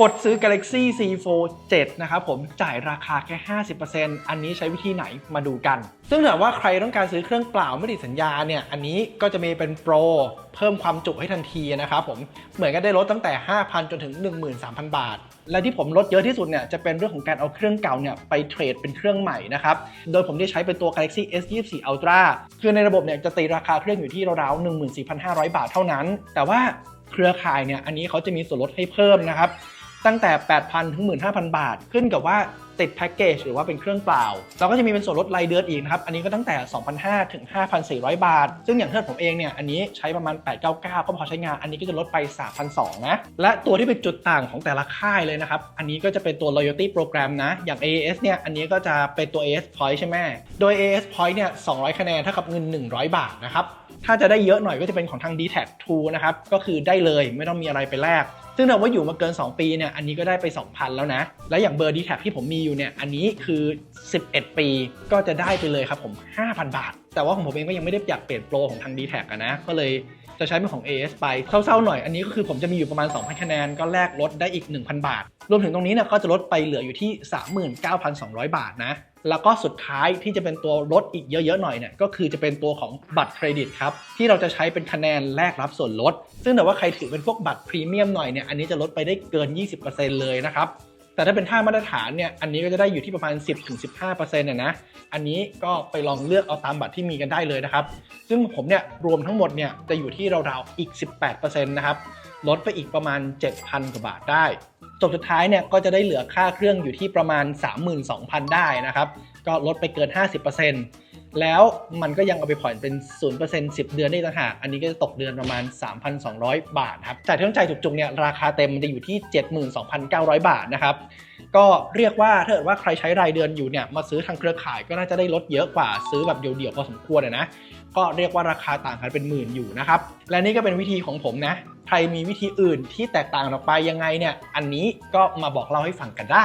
กดซื้อ Galaxy C Fold 7 นะครับผมจ่ายราคาแค่ 50%อันนี้ใช้วิธีไหนมาดูกัน ซึ่งถ้าว่าใครต้องการซื้อเครื่องเปล่าไม่ติดสัญญาเนี่ย อันนี้ก็จะมีเป็นโปรเพิ่มความจุให้ทันทีนะครับผม เหมือนกันได้ลดตั้งแต่ 5,000 จนถึง 13,000 บาท และที่ผมลดเยอะที่สุดเนี่ยจะเป็นเรื่องของการเอาเครื่องเก่าเนี่ยไปเทรดเป็นเครื่องใหม่นะครับ โดยผมได้ใช้เป็นตัว Galaxy S24 Ultra คือในระบบเนี่ยจะตีราคาเครื่องอยู่ที่ราวๆ14,500 บาทเท่านั้น แต่ว่าเครือข่ายเนี่ยอันนี้เขาจะมีส่วนลดให้เพิ่มนะครับ ตั้งแต่ 8,000 ถึง 15,000 บาท ขึ้นกับว่าติดแพ็กเกจหรือว่าเป็นเครื่องเปล่า เราก็จะมีเป็นส่วนลดรายเดือนอีกนะครับ อันนี้ก็ตั้งแต่ 2,500 ถึง 5,400 บาท ซึ่งอย่างเพื่อนผมเองเนี่ย อันนี้ใช้ประมาณ 899 ก็พอใช้งาน อันนี้ก็จะลดไป 3,200 นะ และตัวที่เป็นจุดต่างของแต่ละค่ายเลยนะครับ อันนี้ก็จะเป็นตัว loyalty program นะ อย่าง AAS เนี่ย อันนี้ก็จะเป็นตัว AS point ใช่ไหม โดย AS point เนี่ย 200 คะแนนเท่ากับเงิน 100 บาทนะครับ ถ้าจะได้เยอะหน่อยก็จะเป็นของทาง d t a c 2นะครับ ก็คือได้เลยไม่ต้องมีอะไรไปแลกซึ่งถ้าว่าอยู่มาเกิน 2 ปีเนี่ยอันนี้ก็ได้ไป 2,000 แล้วนะ และอย่างเบอร์ดีแท็ที่ผมมีอยู่เนี่ยอันนี้คือ 11 ปีก็จะได้ไปเลยครับผม 5,000 บาท แต่ว่าของผมเองก็ยังไม่ได้อยากเปลี่ยนโปรของทาง d t a c อะนะ ก็เลยจะใช้เป็นของ AS ไปเศร้าๆหน่อย อันนี้ก็คือผมจะมีอยู่ประมาณ 2,000 คะแนน ก็แลกลดได้อีก 1,000 บาท รวมถึงตรงนี้เนี่ยก็จะลดไปเหลืออยู่ที่ 39,200 บาทนะ แล้วก็สุดท้ายที่จะเป็นตัวลดอีกเยอะๆหน่อยเนี่ยก็คือจะเป็นตัวของบัตรเครดิตครับ ที่เราจะใช้เป็นคะแนนแลกรับส่วนลด ซึ่งแต่ว่าใครถือเป็นพวกบัตรพรีเมียมหน่อยเนี่ยอันนี้จะลดไปได้เกิน 20%เลยนะครับ แต่ถ้าเป็นท่ามาตรฐานเนี่ยอันนี้ก็จะได้อยู่ที่ประมาณ 10-15%นะนะอันนี้ก็ไปลองเลือกเอาตามบัตรที่มีกันได้เลยนะครับ ซึ่งผมเนี่ยรวมทั้งหมดเนี่ยจะอยู่ที่ราวๆอีก 18%นะครับลดไปอีกประมาณ 7,000กว่าบาทได้จบสุดท้ายเนี่ยก็จะได้เหลือค่าเครื่องอยู่ที่ประมาณ 32,000 ได้นะครับ ก็ลดไปเกิน 50% แล้วมันก็ยังเอาไปผ่อนเป็น 0% 10 เดือนได้ต่างหาก อันนี้ก็จะตกเดือนประมาณ 3,200 บาทครับจ่ายที่ต้องจ่ายจุกๆเนี่ยราคาเต็มมันจะอยู่ที่ 72,900 บาทนะครับก็เรียกว่าถ้าเกิดว่าใครใช้รายเดือนอยู่เนี่ยมาซื้อทางเครือข่ายก็น่าจะได้ลดเยอะกว่าซื้อแบบเดี่ยวๆพอสมควรนะก็เรียกว่าราคาต่างกันเป็นหมื่นอยู่นะครับและนี่ก็เป็นวิธีของผมนะใครมีวิธีอื่นที่แตกต่างออกไปยังไงเนี่ยอันนี้ก็มาบอกเล่าให้ฟังกันได้